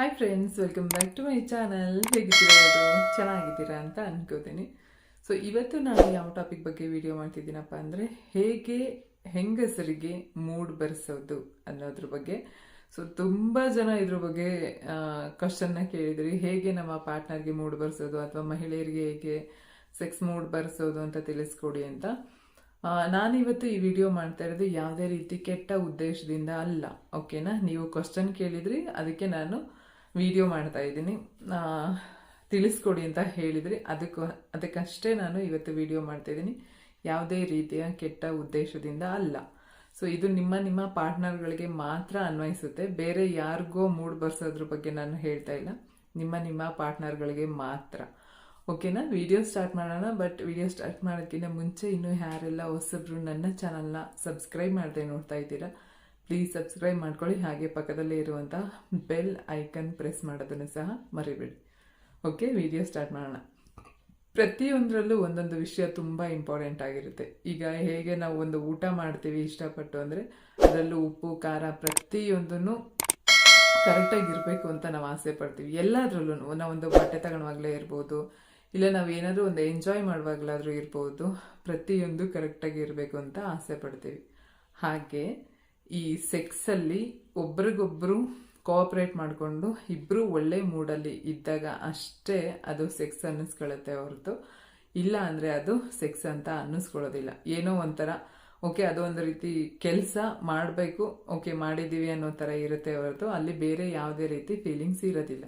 Hi friends welcome back to my channel ಹೇಗಿದ್ದೀರಾ ಅದು ಚೆನ್ನಾಗಿದ್ದೀರಾ ಅಂತ ಅನ್ಕೋತೀನಿ. ಸೊ ಇವತ್ತು ನಾನು ಯಾವ ಟಾಪಿಕ್ ಬಗ್ಗೆ ವಿಡಿಯೋ ಮಾಡ್ತಿದ್ದೀನಪ್ಪ ಅಂದರೆ ಹೇಗೆ ಹೆಂಗಸರಿಗೆ ಮೂಡ್ ಬರೆಸೋದು ಅನ್ನೋದ್ರ ಬಗ್ಗೆ. ಸೊ ತುಂಬ ಜನ ಇದ್ರ ಬಗ್ಗೆ ಕ್ವಶನ್ನ ಕೇಳಿದ್ರಿ. ಹೇಗೆ ನಮ್ಮ ಪಾರ್ಟ್ನರ್ಗೆ ಮೂಡ್ ಬರ್ಸೋದು ಅಥವಾ ಮಹಿಳೆಯರಿಗೆ ಹೇಗೆ ಸೆಕ್ಸ್ ಮೂಡ್ ಬರ್ಸೋದು ಅಂತ ತಿಳಿಸ್ಕೊಡಿ ಅಂತ. ನಾನಿವತ್ತು ಈ ವಿಡಿಯೋ ಮಾಡ್ತಾ ಇರೋದು ಯಾವುದೇ ರೀತಿ ಕೆಟ್ಟ ಉದ್ದೇಶದಿಂದ ಅಲ್ಲ. ಓಕೆನಾ ನೀವು ಕ್ವಶನ್ ಕೇಳಿದ್ರಿ, ಅದಕ್ಕೆ ನಾನು ವಿಡಿಯೋ ಮಾಡ್ತಾ ಇದ್ದೀನಿ. ತಿಳಿಸ್ಕೊಡಿ ಅಂತ ಹೇಳಿದ್ರಿ. ಅದಕ್ಕೂ, ಅದಕ್ಕಷ್ಟೇ ನಾನು ಇವತ್ತು ವಿಡಿಯೋ ಮಾಡ್ತಾ ಇದ್ದೀನಿ. ಯಾವುದೇ ರೀತಿಯ ಕೆಟ್ಟ ಉದ್ದೇಶದಿಂದ ಅಲ್ಲ. ಸೊ ಇದು ನಿಮ್ಮ ನಿಮ್ಮ ಪಾರ್ಟ್ನರ್ಗಳಿಗೆ ಮಾತ್ರ ಅನ್ವಯಿಸುತ್ತೆ. ಬೇರೆ ಯಾರಿಗೋ ಮೂಡ್ ಬರ್ಸೋದ್ರ ಬಗ್ಗೆ ನಾನು ಹೇಳ್ತಾ ಇಲ್ಲ. ನಿಮ್ಮ ನಿಮ್ಮ ಪಾರ್ಟ್ನರ್ಗಳಿಗೆ ಮಾತ್ರ. ಓಕೆನಾ ವಿಡಿಯೋ ಸ್ಟಾರ್ಟ್ ಮಾಡೋಣ. ಬಟ್ ವಿಡಿಯೋ ಸ್ಟಾರ್ಟ್ ಮಾಡೋದಕ್ಕಿಂತ ಮುಂಚೆ ಇನ್ನೂ ಯಾರೆಲ್ಲ ಹೊಸಬ್ರು ನನ್ನ ಚಾನಲ್ನ ಸಬ್ಸ್ಕ್ರೈಬ್ ಮಾಡದೆ ನೋಡ್ತಾ ಇದ್ದೀರಾ ಪ್ಲೀಸ್ ಸಬ್ಸ್ಕ್ರೈಬ್ ಮಾಡ್ಕೊಳ್ಳಿ. ಹಾಗೆ ಪಕ್ಕದಲ್ಲೇ ಇರುವಂತಹ ಬೆಲ್ ಐಕನ್ ಪ್ರೆಸ್ ಮಾಡೋದನ್ನು ಸಹ ಮರಿಬೇಡಿ. ಓಕೆ ವಿಡಿಯೋ ಸ್ಟಾರ್ಟ್ ಮಾಡೋಣ. ಪ್ರತಿಯೊಂದರಲ್ಲೂ ಒಂದೊಂದು ವಿಷಯ ತುಂಬ ಇಂಪಾರ್ಟೆಂಟ್ ಆಗಿರುತ್ತೆ. ಈಗ ಹೇಗೆ ನಾವು ಒಂದು ಊಟ ಮಾಡ್ತೀವಿ ಇಷ್ಟಪಟ್ಟು ಅಂದರೆ ಅದರಲ್ಲೂ ಉಪ್ಪು, ಖಾರ ಪ್ರತಿಯೊಂದನ್ನು ಕರೆಕ್ಟಾಗಿ ಇರಬೇಕು ಅಂತ ನಾವು ಆಸೆ ಪಡ್ತೀವಿ. ಎಲ್ಲದರಲ್ಲೂ ನಾವೊಂದು ಬಟ್ಟೆ ತಗೊಳುವಾಗಲೇ ಇರ್ಬೋದು, ಇಲ್ಲ ನಾವು ಏನಾದರೂ ಒಂದು ಎಂಜಾಯ್ ಮಾಡುವಾಗಲಾದರೂ ಇರ್ಬೋದು, ಪ್ರತಿಯೊಂದು ಕರೆಕ್ಟಾಗಿ ಇರಬೇಕು ಅಂತ ಆಸೆ ಪಡ್ತೀವಿ. ಹಾಗೆ ಈ ಸೆಕ್ಸಲ್ಲಿ ಒಬ್ರಿಗೊಬ್ರು ಕೋಆಪ್ರೇಟ್ ಮಾಡಿಕೊಂಡು ಇಬ್ಬರು ಒಳ್ಳೆ ಮೂಡಲ್ಲಿ ಇದ್ದಾಗ ಅಷ್ಟೇ ಅದು ಸೆಕ್ಸ್ ಅನ್ನಿಸ್ಕೊಳ್ಳುತ್ತೆ ಹೊರತು. ಇಲ್ಲ ಅಂದರೆ ಅದು ಸೆಕ್ಸ್ ಅಂತ ಅನ್ನಿಸ್ಕೊಳ್ಳೋದಿಲ್ಲ. ಏನೋ ಒಂಥರ ಓಕೆ ಅದು ಒಂದು ರೀತಿ ಕೆಲಸ ಮಾಡಬೇಕು ಓಕೆ ಮಾಡಿದ್ದೀವಿ ಅನ್ನೋ ಥರ ಇರುತ್ತೆ ಹೊರತು. ಅಲ್ಲಿ ಬೇರೆ ಯಾವುದೇ ರೀತಿ ಫೀಲಿಂಗ್ಸ್ ಇರೋದಿಲ್ಲ.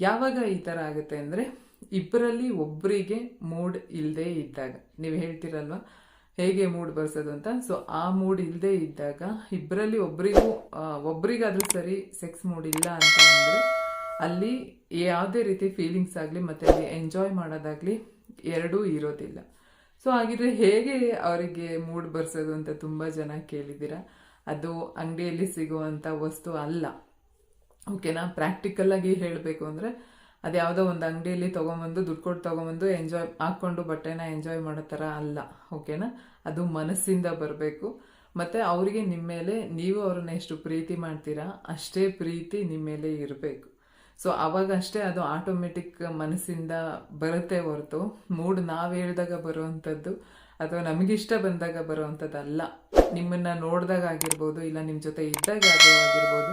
ಯಾವಾಗ ಈ ಥರ ಆಗುತ್ತೆ ಅಂದರೆ ಇಬ್ಬರಲ್ಲಿ ಒಬ್ಬರಿಗೆ ಮೂಡ್ ಇಲ್ಲದೆ ಇದ್ದಾಗ. ನೀವು ಹೇಳ್ತೀರಲ್ವಾ? ಹೇಗೆ ಮೂಡ್ ಬರ್ಸೋದು ಅಂತ? ಸೊ ಆ ಮೂಡ್ ಇಲ್ಲದೆ ಇದ್ದಾಗ ಇಬ್ಬರಲ್ಲಿ ಒಬ್ಬರಿಗೂ ಒಬ್ಬರಿಗಾದ್ರೂ ಸರಿ ಸೆಕ್ಸ್ ಮೂಡ್ ಇಲ್ಲ ಅಂತ ಅಂದರೆ, ಅಲ್ಲಿ ಯಾವುದೇ ರೀತಿ ಫೀಲಿಂಗ್ಸ್ ಆಗಲಿ ಮತ್ತು ಅಲ್ಲಿ ಎಂಜಾಯ್ ಮಾಡೋದಾಗಲಿ ಎರಡೂ ಇರೋದಿಲ್ಲ. ಸೊ ಹಾಗಿದ್ರೆ ಹೇಗೆ ಅವರಿಗೆ ಮೂಡ್ ಬರ್ಸೋದು ಅಂತ ತುಂಬ ಜನ ಕೇಳಿದ್ದೀರಾ? ಅದು ಅಂಗಡಿಯಲ್ಲಿ ಸಿಗುವಂಥ ವಸ್ತು ಅಲ್ಲ. ಓಕೆನಾ ಪ್ರಾಕ್ಟಿಕಲ್ ಆಗಿ ಹೇಳಬೇಕು ಅಂದರೆ ಅದು ಯಾವುದೋ ಒಂದು ಅಂಗಡಿಯಲ್ಲಿ ತೊಗೊಂಬಂದು, ದುಡ್ಡು ಕೊಟ್ಟು ತೊಗೊಂಬಂದು ಎಂಜಾಯ್ ಹಾಕ್ಕೊಂಡು ಬಟ್ಟೆನ ಎಂಜಾಯ್ ಮಾಡೋ ಥರ ಅಲ್ಲ ಓಕೆನಾ ಅದು ಮನಸ್ಸಿಂದ ಬರಬೇಕು. ಮತ್ತು ಅವರಿಗೆ ನಿಮ್ಮ ಮೇಲೆ, ನೀವು ಅವ್ರನ್ನ ಎಷ್ಟು ಪ್ರೀತಿ ಮಾಡ್ತೀರಾ, ಅಷ್ಟೇ ಪ್ರೀತಿ ನಿಮ್ಮ ಮೇಲೆ ಇರಬೇಕು. ಸೊ ಅವಾಗಷ್ಟೇ ಅದು ಆಟೋಮೆಟಿಕ್ ಮನಸ್ಸಿಂದ ಬರುತ್ತೆ ಹೊರತು. ಮೂಡ್ ನಾವು ಹೇಳಿದಾಗ ಬರುವಂಥದ್ದು ಅಥವಾ ನಮಗಿಷ್ಟ ಬಂದಾಗ ಬರುವಂಥದ್ದಲ್ಲ ನಿಮ್ಮನ್ನು ನೋಡಿದಾಗ ಆಗಿರ್ಬೋದು, ಇಲ್ಲ ನಿಮ್ಮ ಜೊತೆ ಇದ್ದಾಗ ಆಗಿರ್ಬೋದು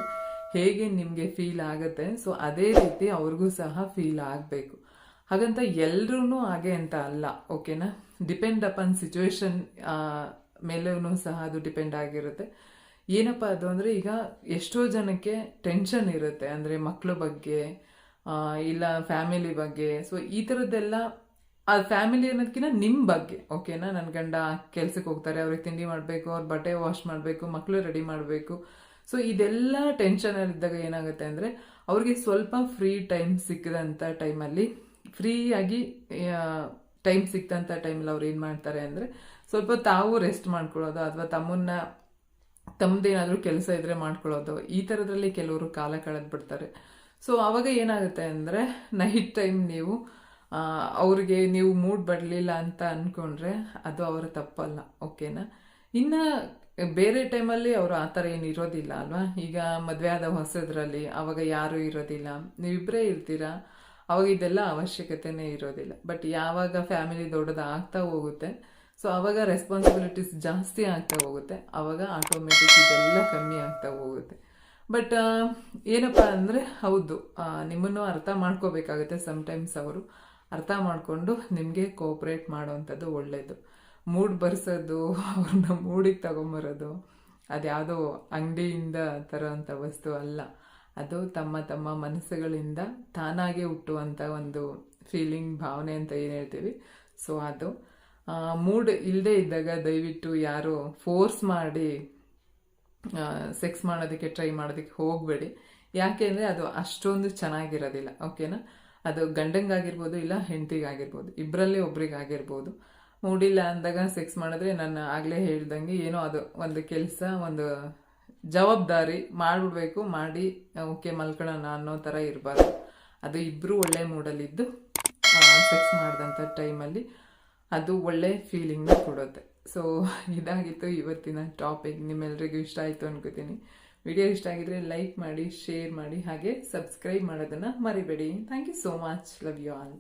ಹೇಗೆ ನಿಮಗೆ ಫೀಲ್ ಆಗುತ್ತೆ? ಸೊ ಅದೇ ರೀತಿ ಅವ್ರಿಗೂ ಸಹ ಫೀಲ್ ಆಗಬೇಕು. ಹಾಗಂತ ಎಲ್ರೂ ಹಾಗೆ ಅಂತ ಅಲ್ಲ ಓಕೆನಾ ಡಿಪೆಂಡ್ ಅಪಾನ್ ಸಿಚುವೇಶನ್ ಮೇಲೂ ಸಹ ಅದು ಡಿಪೆಂಡ್ ಆಗಿರುತ್ತೆ. ಏನಪ್ಪ ಅದು ಅಂದರೆ ಈಗ ಎಷ್ಟೋ ಜನಕ್ಕೆ ಟೆನ್ಷನ್ ಇರುತ್ತೆ, ಅಂದರೆ ಮಕ್ಕಳ ಬಗ್ಗೆ ಇಲ್ಲ ಫ್ಯಾಮಿಲಿ ಬಗ್ಗೆ. ಸೊ ಈ ಥರದ್ದೆಲ್ಲ ಆ ಫ್ಯಾಮಿಲಿ ಅನ್ನೋದಕ್ಕಿಂತ ನಿಮ್ಮ ಬಗ್ಗೆ ಓಕೆನಾ ನನ್ನ ಗಂಡ ಕೆಲಸಕ್ಕೆ ಹೋಗ್ತಾರೆ, ಅವ್ರಿಗೆ ತಿಂಡಿ ಮಾಡಬೇಕು, ಅವ್ರ ಬಟ್ಟೆ ವಾಶ್ ಮಾಡಬೇಕು ಮಕ್ಕಳು ರೆಡಿ ಮಾಡಬೇಕು. ಸೊ ಇದೆಲ್ಲ ಟೆನ್ಷನಲ್ಲಿದ್ದಾಗ ಏನಾಗುತ್ತೆ ಅಂದರೆ, ಅವ್ರಿಗೆ ಸ್ವಲ್ಪ ಫ್ರೀ ಟೈಮ್ ಸಿಕ್ಕಿದಂಥ ಟೈಮಲ್ಲಿ ಫ್ರೀಯಾಗಿ ಟೈಮ್ ಸಿಕ್ತಂಥ ಟೈಮಲ್ಲಿ ಅವ್ರು ಏನು ಮಾಡ್ತಾರೆ ಅಂದರೆ, ಸ್ವಲ್ಪ ತಾವು ರೆಸ್ಟ್ ಮಾಡ್ಕೊಳ್ಳೋದು ಅಥವಾ ತಮ್ಮನ್ನ, ತಮ್ಮದೇನಾದರೂ ಕೆಲಸ ಇದ್ರೆ ಮಾಡ್ಕೊಳ್ಳೋದು, ಈ ಥರದ್ರಲ್ಲಿ ಕೆಲವರು ಕಾಲ ಕಳೆದು ಬಿಡ್ತಾರೆ. ಸೊ ಅವಾಗ ಏನಾಗುತ್ತೆ ಅಂದರೆ ನೈಟ್ ಟೈಮ್ ನೀವು ಅವ್ರಿಗೆ ನೀವು ಮೂಡ್ ಬರಲಿಲ್ಲ ಅಂತ ಅಂದ್ಕೊಂಡ್ರೆ ಅದು ಅವರ ತಪ್ಪಲ್ಲ ಓಕೆನಾ ಇನ್ನು ಬೇರೆ ಟೈಮಲ್ಲಿ ಅವರು ಆ ಥರ ಏನು ಇರೋದಿಲ್ಲ ಅಲ್ವಾ? ಈಗ ಮದುವೆ ಆದ ಹೊಸದ್ರಲ್ಲಿ ಅವಾಗ ಯಾರೂ ಇರೋದಿಲ್ಲ. ನೀವಿಬ್ಬರೇ ಇರ್ತೀರಾ. ಅವಾಗ ಇದೆಲ್ಲ ಅವಶ್ಯಕತೆನೇ ಇರೋದಿಲ್ಲ. ಬಟ್ ಯಾವಾಗ ಫ್ಯಾಮಿಲಿ ದೊಡ್ಡದು ಆಗ್ತಾ ಹೋಗುತ್ತೆ ಸೊ ಅವಾಗ ರೆಸ್ಪಾನ್ಸಿಬಿಲಿಟೀಸ್ ಜಾಸ್ತಿ ಆಗ್ತಾ ಹೋಗುತ್ತೆ. ಅವಾಗ ಆಟೋಮೆಟಿಕ್ ಇದೆಲ್ಲ ಕಮ್ಮಿ ಆಗ್ತಾ ಹೋಗುತ್ತೆ. ಬಟ್ ಏನಪ್ಪ ಅಂದರೆ ಹೌದು. ನಿಮ್ಮನ್ನು ಅರ್ಥ ಮಾಡ್ಕೋಬೇಕಾಗುತ್ತೆ ಸಮ್ಟೈಮ್ಸ್ ಅವರು. ಅರ್ಥ ಮಾಡಿಕೊಂಡು ನಿಮಗೆ ಕೋಪ್ರೇಟ್ ಮಾಡೋವಂಥದ್ದು ಒಳ್ಳೆಯದು ಮೂಡ್ ಬರ್ಸೋದು, ಅವ್ರನ್ನ ಮೂಡಿಗೆ ತಗೊಂಬರೋದು, ಅದ್ಯಾವುದೋ ಅಂಗಡಿಯಿಂದ ತರೋವಂಥ ವಸ್ತು ಅಲ್ಲ. ಅದು ತಮ್ಮ ತಮ್ಮ ಮನಸ್ಸುಗಳಿಂದ ತಾನಾಗೆ ಹುಟ್ಟುವಂಥ ಒಂದು ಫೀಲಿಂಗ್ ಭಾವನೆ ಅಂತ ಏನು ಹೇಳ್ತೀವಿ. ಸೊ ಅದು ಮೂಡ್ ಇಲ್ಲದೆ ಇದ್ದಾಗ ದಯವಿಟ್ಟು ಯಾರು ಫೋರ್ಸ್ ಮಾಡಿ ಸೆಕ್ಸ್ ಮಾಡೋದಕ್ಕೆ ಟ್ರೈ ಮಾಡೋದಕ್ಕೆ ಹೋಗಬೇಡಿ. ಯಾಕೆ ಅಂದರೆ ಅದು ಅಷ್ಟೊಂದು ಚೆನ್ನಾಗಿರೋದಿಲ್ಲ ಓಕೆನಾ ಅದು ಗಂಡಂಗಾಗಿರ್ಬೋದು, ಇಲ್ಲ ಹೆಂಡತಿಗಾಗಿರ್ಬೋದು ಇಬ್ಬರಲ್ಲಿ ಒಬ್ರಿಗಾಗಿರ್ಬೋದು. ಮೂಡಿಲ್ಲ ಅಂದಾಗ ಸೆಕ್ಸ್ ಮಾಡಿದ್ರೆ ನಾನು ಆಗಲೇ ಹೇಳ್ದಂಗೆ ಏನೋ ಅದು ಒಂದು ಕೆಲಸ, ಒಂದು ಜವಾಬ್ದಾರಿ ಮಾಡಿಬಿಡ್ಬೇಕು, ಮಾಡಿ, ಓಕೆ ಮಲ್ಕೊಳ್ಳೋಣ ಅನ್ನೋ ಥರ ಇರಬಾರ್ದು. ಅದು ಇಬ್ಬರು ಒಳ್ಳೆ ಮೂಡಲ್ಲಿದ್ದು ಸೆಕ್ಸ್ ಮಾಡಿದಂಥ ಟೈಮಲ್ಲಿ ಅದು ಒಳ್ಳೆ ಫೀಲಿಂಗ್ನ ಕೊಡುತ್ತೆ. ಸೊ ಇದಾಗಿತ್ತು ಇವತ್ತಿನ ಟಾಪಿಕ್ ನಿಮ್ಮೆಲ್ರಿಗೂ ಇಷ್ಟ ಆಯಿತು ಅನ್ಕೋತೀನಿ. ವಿಡಿಯೋ ಇಷ್ಟ ಆಗಿದ್ರೆ ಲೈಕ್ ಮಾಡಿ ಶೇರ್ ಮಾಡಿ, ಹಾಗೆ ಸಬ್ಸ್ಕ್ರೈಬ್ ಮಾಡೋದನ್ನು ಮರಿಬೇಡಿ. Thank you so much love you all